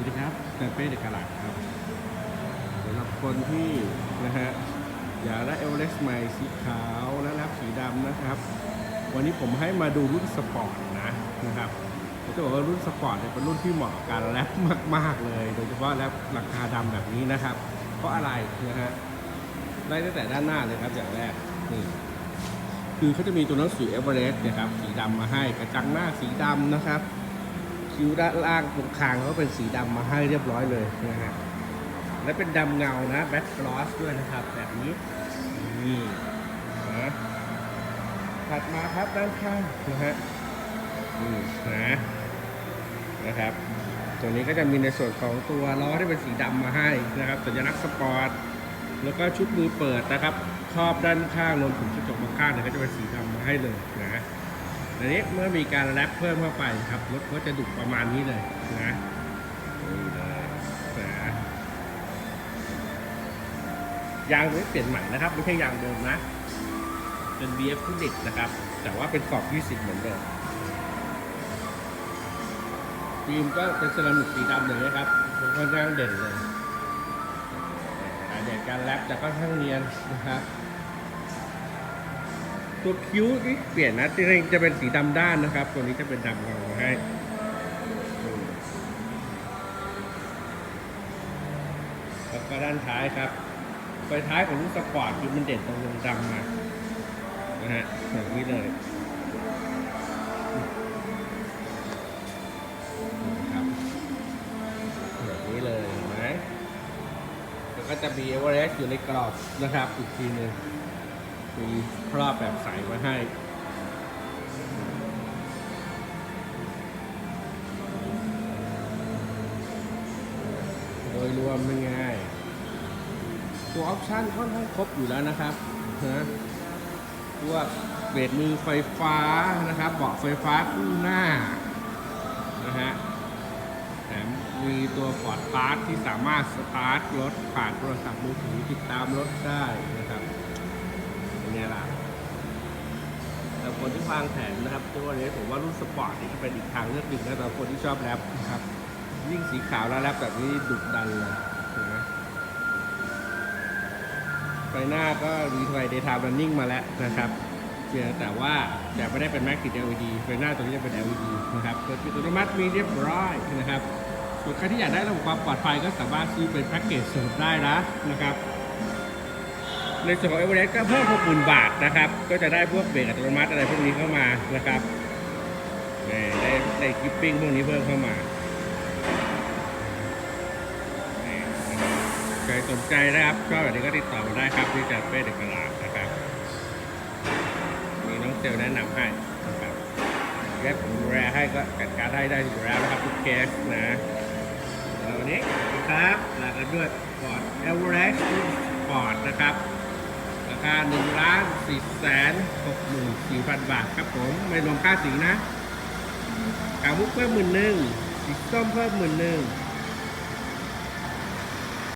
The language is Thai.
วัสดีครับแต่เป้เด็กกะหลัดครับสำหรับคนที่นะฮะอยากได้เอเวอเรสต์ใหม่สีขาวและรับสีดำนะครับ วันนี้ผมให้มาดูรุ่นสปอร์ตนะนะครับผมจะบอกว่ารุ่นสปอร์ตเนี่ยเป็นรุ่นที่เหมาะกับการแรปมาก ๆ เลย โดยเฉพาะแรปราคาดำแบบนี้นะครับ เพราะอะไรนะฮะไล่ตั้งแต่ด้านหน้าเลยครับอย่างแรกนี่คือเขาจะมีตัวหนังสือเอเวอเรสต์นะครับสีดำมาให้กระจังหน้าสีดำนะครับ คิ้วด้านล่างตรงคางเขาเป็นสีดำมาให้เรียบร้อยเลยนะฮะและเป็นดำเงานะแบ็คกลอสด้วยนะครับ แบบนี้นี่นะถัดมาครับด้านข้างนะฮะนี่นะนะครับตัวนี้ก็จะมีในส่วนของตัวล้อที่เป็นสีดำมาให้นะครับสัญลักษณ์สปอร์ตแล้วก็ชุดมือเปิดนะครับครอบด้านข้างรวมถึงกระจกมองข้างเนี่ยก็จะเป็นสีดำมาให้เลยนะ อันนี้เมื่อมีการแรปเพิ่มเข้าไปครับรถก็จะดุประมาณนี้เลยนะนี่เลยนะยางนี้เปลี่ยนใหม่นะครับ ไม่ใช่ยางเดิมนะ เป็น BF คูดิกนะครับ แต่ว่าเป็นกรอบ 20 เหมือนเดิมฟิล์มก็เป็นเซรามิกสีดำเลยนะครับค่อนข้างเด่นเลยอ่าเด่นการแรปแต่ก็ค่อนข้างเนียนนะครับ ตัวคิ้วนี่เปลี่ยนนะจริงๆจะเป็นสีดำด้านนะครับ ตัวนี้จะเป็นดำเงาให้แล้วก็ด้านท้ายครับไฟท้ายของรุ่นสปอร์ตคือมันเด่นตรงวงดำมานะฮะแบบนี้เลยนะครับแบบนี้เลยเห็นไหมแล้วก็จะมีเอเวอเรสต์อยู่ในกรอบนะครับอีกทีหนึ่ง มีครอบแบบใสมาให้โดยรวมเป็นไงตัวออปชั่นค่อนข้างครบอยู่แล้วนะครับนะพวกเบรดมือไฟฟ้านะครับเบาะไฟฟ้าคู่หน้านะฮะแถมมีตัวฟอร์ดพาร์ทที่สามารถสตาร์ทรถผ่านโทรศัพท์มือถือติดตามรถได้นะครับ เป็นไงล่ะแต่คนที่วางแผนนะครับตัวนี้ผมว่ารุ่นสปอร์ตนี่ก็เป็นอีกทางเลือกหนึ่งนะสำหรับคนที่ชอบแรปนะครับ ยิ่งสีขาวแล้วแรปแบบนี้ดุดันเลยนะไฟหน้าก็มีไฟเดย์ไทม์รันนิ่งมาแล้วนะครับเพียงแต่ว่าจะไม่ได้เป็นแม็กติด LED ไฟหน้าตัวนี้จะเป็น LED นะครับเปิดปิดอัตโนมัติมีเรียบร้อยนะครับส่วนใครที่อยากได้ระบบความปลอดภัยก็สามารถซื้อเป็นแพ็กเกจเสริมได้นะนะครับ ในส่วนของเอเวอเรสต์ก็เพิ่ม60,000 บาทนะครับ ก็จะได้พวกเบรกอัตโนมัติอะไรพวกนี้เข้ามานะครับได้ได้กิปปิ้งพวกนี้เพิ่มเข้ามาใครสนใจนะครับชอบแบบนี้ก็ติดต่อมาได้ครับที่จัดเป้เด็กตลาดนะครับมีน้องเซลแนะนำให้นะครับแกผมดูแลให้ก็จัดการให้ได้อยู่แล้วนะครับทุกเคสนะแล้ววันนี้นะครับลากันด้วยฟอร์ดเอเวอเรสต์ฟอร์ดนะครับ คา1ล้าน4แสน6หมื่น4พันบาทครับผมไม่รวมค่าสีนะกาวุกเพิ่มหมื่นหนึ่งสีส้มเพิ่มหมื่นหนึ่ง